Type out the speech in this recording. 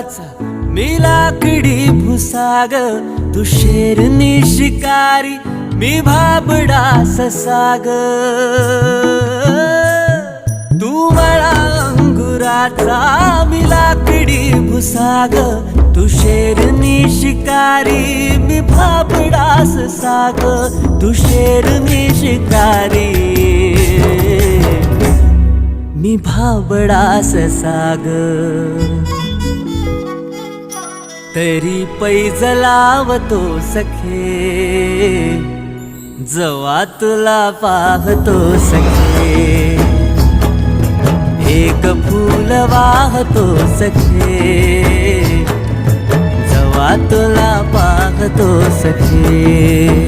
अंगुराचा मी लाकडी भुसाग तू शेरनी शिकारी मी भाबडा ससाग. तू मला अंगुराचा मी लाकडी भुसाग तू शेरनी शिकारी मी भाबडा साग तू शेरनी शिकारी मी भाबडास साग तरी पैज लावतो सखे जवा तुला पाहतो सखे. एक फूल वाहतो सखे जवा तुला पाहतो सखे.